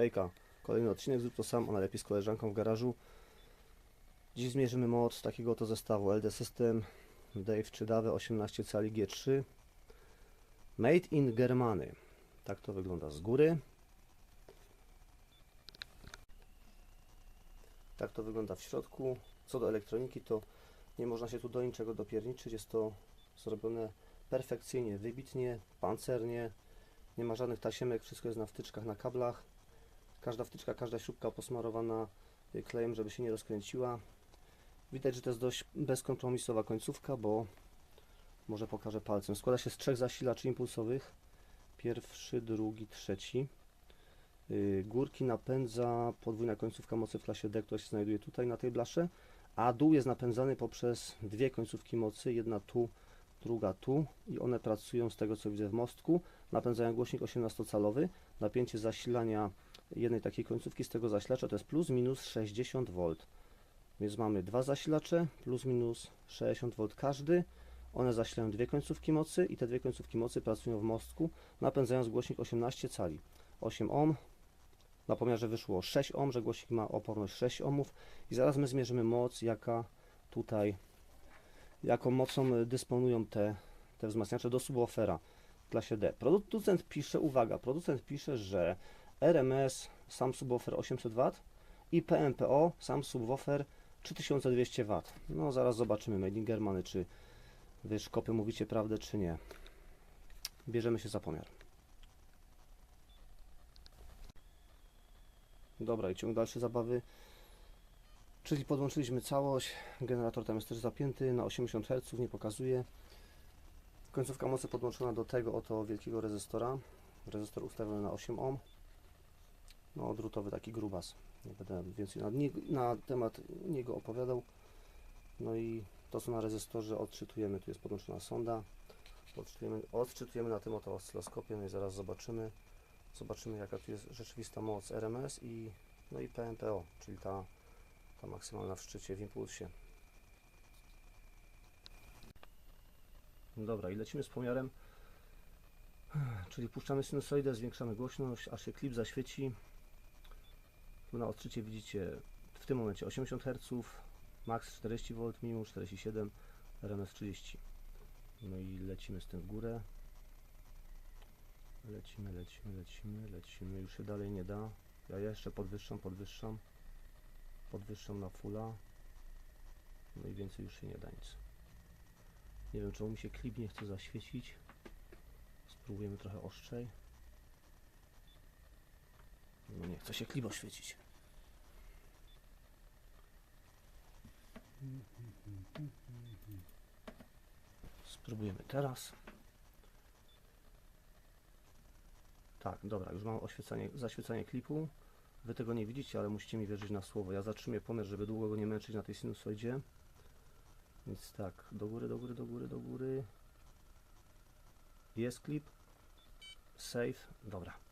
Hejka, kolejny odcinek, zrób to sam, a najlepiej z koleżanką w garażu. Dziś zmierzymy moc takiego oto zestawu LD System Dave 3 Dave 18 cali G3 Made in Germany. Tak to wygląda z góry. Tak to wygląda w środku. Co do elektroniki, to nie można się tu do niczego dopierniczyć. Jest to zrobione perfekcyjnie, wybitnie, pancernie. Nie ma żadnych tasiemek, wszystko jest na wtyczkach, na kablach. Każda wtyczka, każda śrubka posmarowana y, klejem, żeby się nie rozkręciła. Widać, że to jest dość bezkompromisowa końcówka, bo może pokażę palcem. Składa się z trzech zasilaczy impulsowych. Pierwszy, drugi, trzeci. Yy, Górki napędza podwójna końcówka mocy w klasie D, która się znajduje tutaj na tej blasze, a dół jest napędzany poprzez dwie końcówki mocy, jedna tu, druga tu i one pracują z tego co widzę w mostku, napędzają głośnik 18-calowy, napięcie zasilania jednej takiej końcówki z tego zasilacza to jest plus minus 60 V. Więc mamy dwa zasilacze, plus minus 60 V każdy. One zasilają dwie końcówki mocy i te dwie końcówki mocy pracują w mostku, napędzając głośnik 18 cali. 8 ohm, na pomiarze wyszło 6 ohm, że głośnik ma oporność 6 ohmów i zaraz my zmierzymy moc, jaka tutaj, jaką mocą dysponują te, te wzmacniacze do subwoofera w klasie D. Producent pisze, uwaga, producent pisze, że RMS sam subwoofer 800 W i PMPO sam subwoofer 3200 W. No zaraz zobaczymy, Made Germany, czy wy szkopy mówicie prawdę, czy nie. Bierzemy się za pomiar. Dobra, i ciąg dalszy zabawy. Czyli podłączyliśmy całość. Generator tam jest też zapięty na 80 Hz, nie pokazuje. Końcówka mocy podłączona do tego oto wielkiego rezystora. Rezystor ustawiony na 8 ohm. No, drutowy taki grubas. Nie będę więcej na, nie, na temat niego opowiadał. No i to co na rezystorze odczytujemy. Tu jest podłączona sonda. Odczytujemy, odczytujemy na tym oto oscyloskopie. No i zaraz zobaczymy. Zobaczymy jaka tu jest rzeczywista moc RMS i, no i PMPO, czyli ta, ta maksymalna w szczycie w impulsie. Dobra, i lecimy z pomiarem. Czyli puszczamy sinusoidę, zwiększamy głośność, aż się klip zaświeci. Na odczycie widzicie w tym momencie 80 Hz, max 40 V, minimum 47, RMS 30. No i lecimy z tym w górę. Lecimy, lecimy, lecimy, lecimy. Już się dalej nie da. Ja jeszcze podwyższam, podwyższam. Podwyższam na fulla. No i więcej już się nie da nic. Nie wiem, czemu mi się klip nie chce zaświecić. Spróbujemy trochę ostrzej. No nie chce się klip oświecić. Spróbujemy teraz. Tak, dobra, już mam oświecanie, zaświecanie klipu. Wy tego nie widzicie, ale musicie mi wierzyć na słowo. Ja zatrzymuję pomiar, żeby długo go nie męczyć na tej sinusoidzie. Więc tak, do góry, do góry, do góry, do góry. Jest klip. Save. Dobra.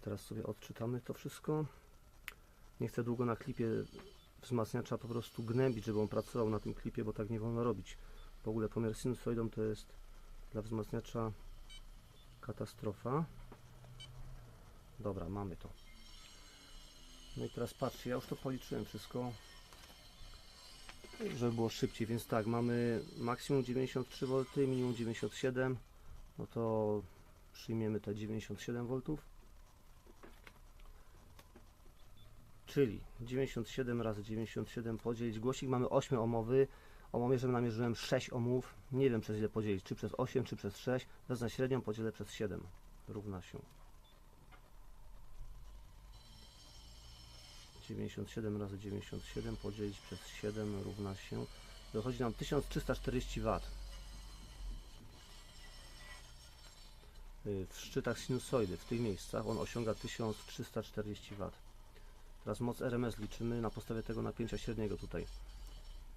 Teraz sobie odczytamy to wszystko. Nie chcę długo na klipie wzmacniacza po prostu gnębić, żeby on pracował na tym klipie, bo tak nie wolno robić. W ogóle pomiar sinusoidą to jest dla wzmacniacza katastrofa. Dobra, mamy to. No i teraz patrzcie, ja już to policzyłem wszystko, żeby było szybciej, więc tak, mamy maksimum 93 V, minimum 97, no to przyjmiemy te 97 V. Czyli 97 razy 97 podzielić, głosik mamy 8 ohmowy, Omomierzem namierzyłem 6 ohmów. Nie wiem przez ile podzielić, czy przez 8, czy przez 6. Wezmę średnią, podzielę przez 7. Równa się. 97 razy 97 podzielić przez 7 równa się. Dochodzi nam 1340 W. Y, W szczytach sinusoidy, w tych miejscach, on osiąga 1340 W. Teraz moc RMS liczymy na podstawie tego napięcia średniego tutaj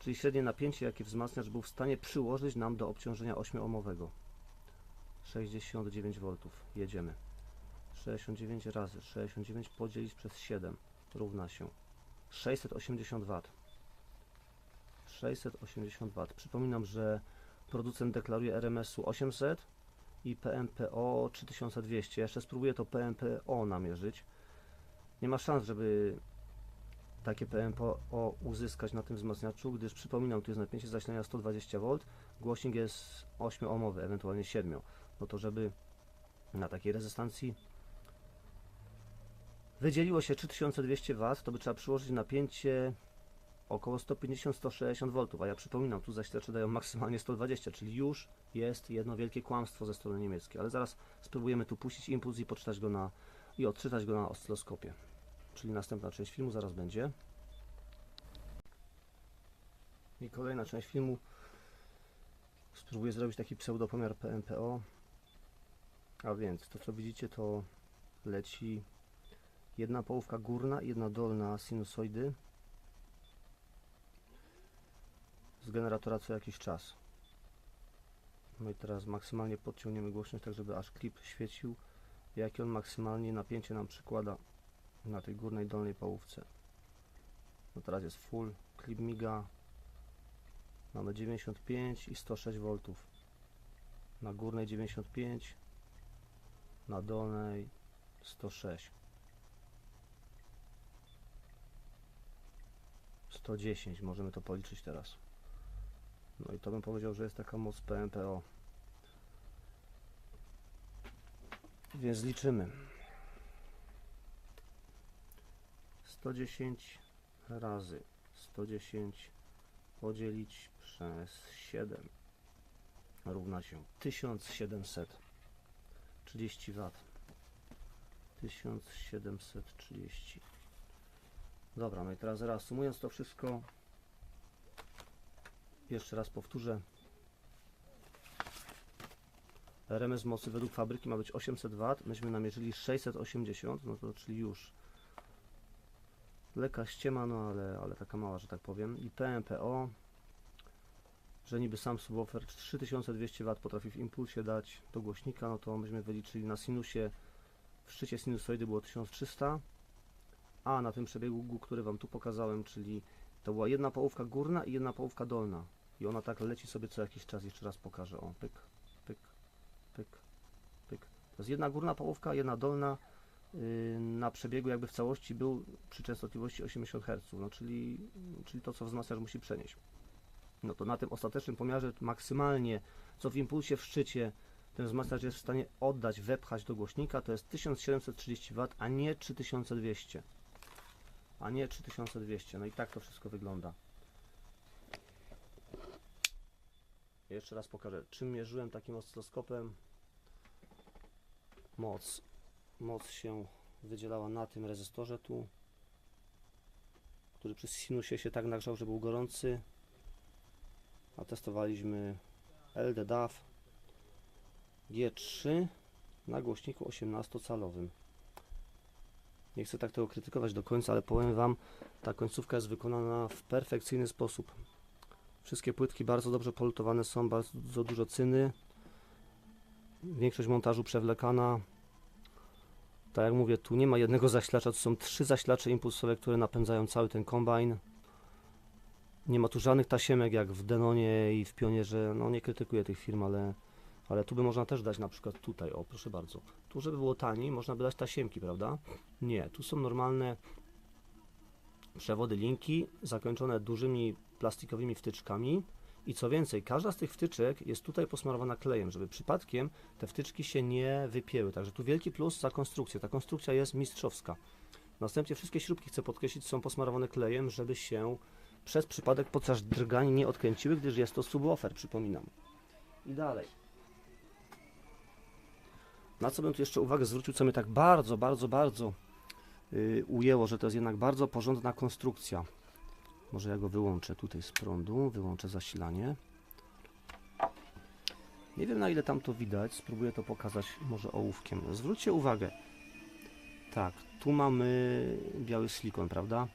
czyli średnie napięcie, jakie wzmacniacz był w stanie przyłożyć nam do obciążenia 8-ohmowego. 69 V. Jedziemy. 69 razy 69 podzielić przez 7 równa się 680 W. 680 W. Przypominam, że producent deklaruje RMS-u 800, i PMPO 3200. Ja jeszcze spróbuję to PMPO namierzyć. Nie ma szans, żeby takie PMPO uzyskać na tym wzmacniaczu, gdyż przypominam, tu jest napięcie zasilania 120V, głośnik jest 8-ohmowy, ewentualnie 7. No to żeby na takiej rezystancji wydzieliło się 3200W, to by trzeba przyłożyć napięcie około 150-160 V, a ja przypominam, tu zaślecze dają maksymalnie 120, czyli już jest jedno wielkie kłamstwo ze strony niemieckiej, ale zaraz spróbujemy tu puścić impuls i poczytać go na i odczytać go na oscyloskopie. Czyli następna część filmu zaraz będzie. I kolejna część filmu. Spróbuję zrobić taki pseudopomiar PMPO. A więc to co widzicie to leci jedna połówka górna i jedna dolna sinusoidy z generatora co jakiś czas. No i teraz maksymalnie podciągniemy głośność, tak żeby aż klip świecił, jakie on maksymalnie napięcie nam przykłada na tej górnej dolnej połówce. No teraz jest full, klip miga. Mamy 95 i 106 V. Na górnej 95, na dolnej 106. 110 możemy to policzyć teraz. No i to bym powiedział, że jest taka moc PMPO. Więc liczymy. 110 razy 110 podzielić przez 7 równa się 1730 W. 1730. Dobra, no i teraz reasumując to wszystko, jeszcze raz powtórzę. RMS mocy według fabryki ma być 800 W, myśmy namierzyli 680, no to czyli już lekka ściema, no ale, ale taka mała, że tak powiem. I PMPO, że niby sam subwoofer 3200 W potrafi w impulsie dać do głośnika, no to myśmy wyliczyli na sinusie, w szczycie sinusoidy było 1300, a na tym przebiegu, który Wam tu pokazałem, czyli to była jedna połówka górna i jedna połówka dolna. I ona tak leci sobie co jakiś czas, jeszcze raz pokażę, o, pyk, pyk, pyk, pyk. To jest jedna górna połówka, jedna dolna, na przebiegu jakby w całości był przy częstotliwości 80 Hz, no czyli, czyli to, co wzmacniacz musi przenieść. No to na tym ostatecznym pomiarze maksymalnie, co w impulsie w szczycie ten wzmacniacz jest w stanie oddać, wepchać do głośnika, to jest 1730 W, a nie 3200. A nie 3200. No i tak to wszystko wygląda. Jeszcze raz pokażę, czym mierzyłem takim oscyloskopem. Moc. Moc się wydzielała na tym rezystorze tu, który przy sinusie się tak nagrzał, że był gorący. A testowaliśmy LD-DAW G3 na głośniku 18-calowym. Nie chcę tak tego krytykować do końca, ale powiem Wam, ta końcówka jest wykonana w perfekcyjny sposób. Wszystkie płytki bardzo dobrze polutowane są, bardzo dużo cyny. Większość montażu przewlekana. Tak jak mówię, tu nie ma jednego zasilacza, to są trzy zasilacze impulsowe, które napędzają cały ten kombajn. Nie ma tu żadnych tasiemek jak w Denonie i w Pionierze. No nie krytykuję tych firm, ale, ale tu by można też dać na przykład tutaj, o proszę bardzo. Tu żeby było taniej, można by dać tasiemki, prawda? Nie, tu są normalne przewody linki zakończone dużymi plastikowymi wtyczkami i co więcej, każda z tych wtyczek jest tutaj posmarowana klejem, żeby przypadkiem te wtyczki się nie wypięły. Także tu wielki plus za konstrukcję. Ta konstrukcja jest mistrzowska. Następnie wszystkie śrubki, chcę podkreślić, są posmarowane klejem, żeby się przez przypadek podczas drgania nie odkręciły, gdyż jest to subwoofer, przypominam. I dalej. Na co bym tu jeszcze uwagę zwrócił, co mnie tak bardzo, bardzo, bardzo yy, ujęło, że to jest jednak bardzo porządna konstrukcja. Może ja go wyłączę tutaj z prądu, wyłączę zasilanie. Nie wiem na ile tam to widać, spróbuję to pokazać może ołówkiem. Zwróćcie uwagę. Tak, tu mamy biały silikon, prawda?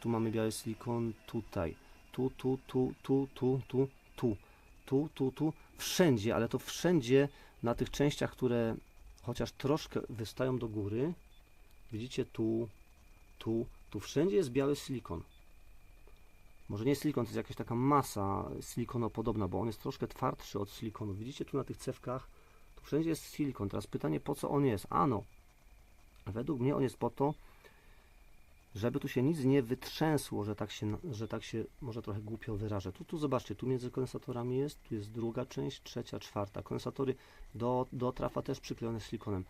Tu mamy biały silikon, tutaj. Tu, tu, tu, tu, tu, tu, tu, tu, tu, tu. Wszędzie, ale to wszędzie na tych częściach, które chociaż troszkę wystają do góry. Widzicie tu, tu, tu wszędzie jest biały silikon. Może nie silikon, to jest jakaś taka masa silikonopodobna, bo on jest troszkę twardszy od silikonu. Widzicie tu na tych cewkach, tu Wszędzie jest silikon. Teraz pytanie, po co on jest? Ano, według mnie on jest po to, żeby tu się nic nie wytrzęsło, że tak się, że tak się może trochę głupio wyrażę. Tu, tu zobaczcie, tu między kondensatorami jest, tu jest druga część, trzecia, czwarta. Kondensatory do, do trafa też przyklejone silikonem.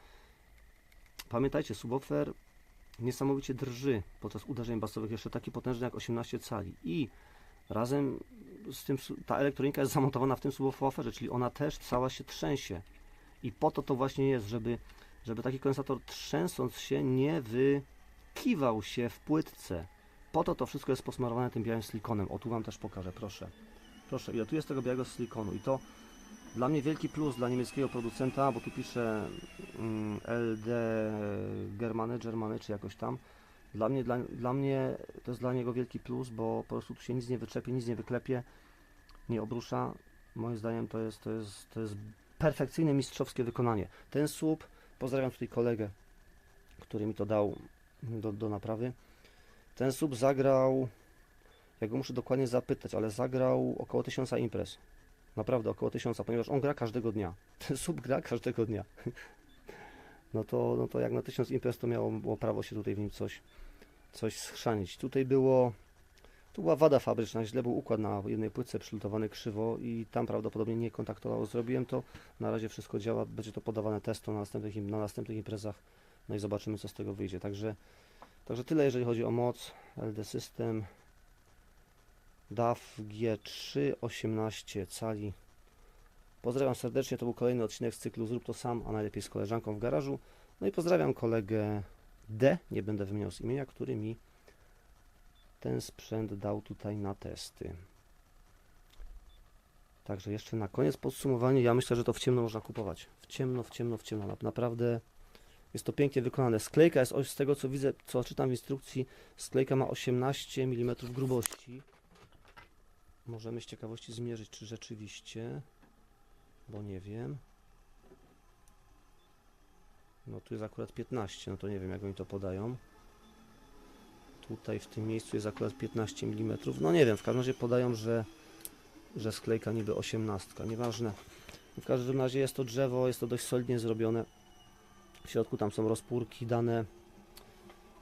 Pamiętajcie, subwoofer niesamowicie drży podczas uderzeń basowych, jeszcze taki potężny jak 18 cali i razem z tym ta elektronika jest zamontowana w tym subwooferze, czyli ona też cała się trzęsie i po to to właśnie jest, żeby, żeby taki kondensator trzęsąc się nie wykiwał się w płytce. Po to to wszystko jest posmarowane tym białym silikonem. O tu Wam też pokażę, proszę. Proszę, ile tu jest tego białego silikonu i to dla mnie wielki plus dla niemieckiego producenta, bo tu pisze mm, LD Germany, Germany czy jakoś tam. Dla mnie, dla, dla mnie to jest dla niego wielki plus, bo po prostu tu się nic nie wyczepie, nic nie wyklepie, nie obrusza. Moim zdaniem to jest, to jest, to jest perfekcyjne, mistrzowskie wykonanie. Ten słup, pozdrawiam tutaj kolegę, który mi to dał do, do naprawy. Ten słup zagrał, ja go muszę dokładnie zapytać, ale zagrał około 1000 imprez. Naprawdę około 1000, ponieważ on gra każdego dnia. Ten sub gra każdego dnia. No to, no to jak na 1000 imprez to miało było prawo się tutaj w nim coś, coś schrzanić. Tutaj było, tu była wada fabryczna, źle był układ na jednej płytce przylutowany krzywo i tam prawdopodobnie nie kontaktowało. Zrobiłem to, na razie wszystko działa, będzie to podawane testo na następnych, na następnych imprezach, no i zobaczymy co z tego wyjdzie. Także, także tyle jeżeli chodzi o moc, LD System. DAF G3 18 cali. Pozdrawiam serdecznie, to był kolejny odcinek z cyklu Zrób to sam, a najlepiej z koleżanką w garażu. No i pozdrawiam kolegę D, nie będę wymieniał z imienia, który mi ten sprzęt dał tutaj na testy. Także jeszcze na koniec podsumowanie, ja myślę, że to w ciemno można kupować. W ciemno, w ciemno, w ciemno. Nap- Naprawdę jest to pięknie wykonane. Sklejka jest, z tego co widzę, co czytam w instrukcji, sklejka ma 18 mm grubości. Możemy z ciekawości zmierzyć, czy rzeczywiście, bo nie wiem. No tu jest akurat 15, no to nie wiem jak oni to podają. Tutaj w tym miejscu jest akurat 15 mm. No nie wiem, w każdym razie podają, że, że sklejka niby 18. Nieważne. W każdym razie jest to drzewo, jest to dość solidnie zrobione. W środku tam są rozpórki dane.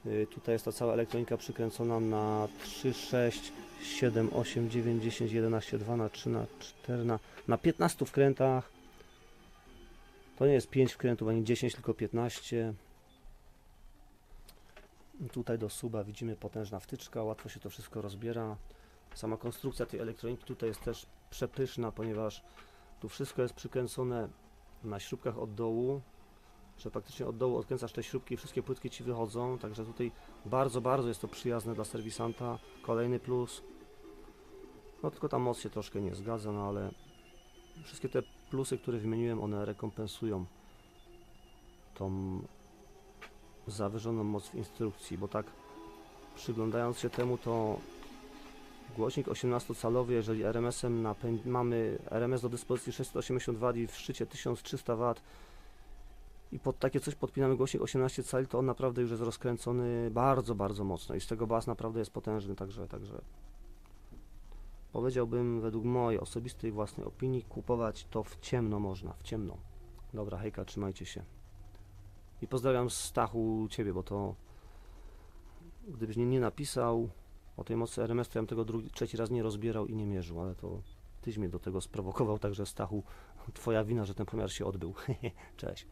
Y, Tutaj jest ta cała elektronika przykręcona na 3, 6, 7, 8, 9, 10, 11, 2 na 3 na 4 na, na 15 wkrętach. To nie jest 5 wkrętów ani 10, tylko 15. Tutaj do suba widzimy potężna wtyczka, łatwo się to wszystko rozbiera. Sama konstrukcja tej elektroniki tutaj jest też przepyszna, ponieważ tu wszystko jest przykręcone na śrubkach od dołu, że praktycznie od dołu odkręcasz te śrubki i wszystkie płytki Ci wychodzą, także tutaj bardzo, bardzo jest to przyjazne dla serwisanta. Kolejny plus. No tylko ta moc się troszkę nie zgadza, no ale wszystkie te plusy, które wymieniłem, one rekompensują tą zawyżoną moc w instrukcji, bo tak przyglądając się temu, to głośnik 18-calowy, jeżeli RMS-em mamy RMS do dyspozycji 680 W i w szczycie 1300 W i pod takie coś podpinamy głośnik 18 cali, to on naprawdę już jest rozkręcony bardzo, bardzo mocno i z tego bas naprawdę jest potężny, także, także powiedziałbym według mojej osobistej własnej opinii kupować to w ciemno można, w ciemno. Dobra, hejka, trzymajcie się. I pozdrawiam Stachu Ciebie, bo to gdybyś nie, nie napisał o tej mocy RMS, to ja bym tego drugi, trzeci raz nie rozbierał i nie mierzył, ale to Tyś mnie do tego sprowokował, także Stachu, Twoja wina, że ten pomiar się odbył. Cześć.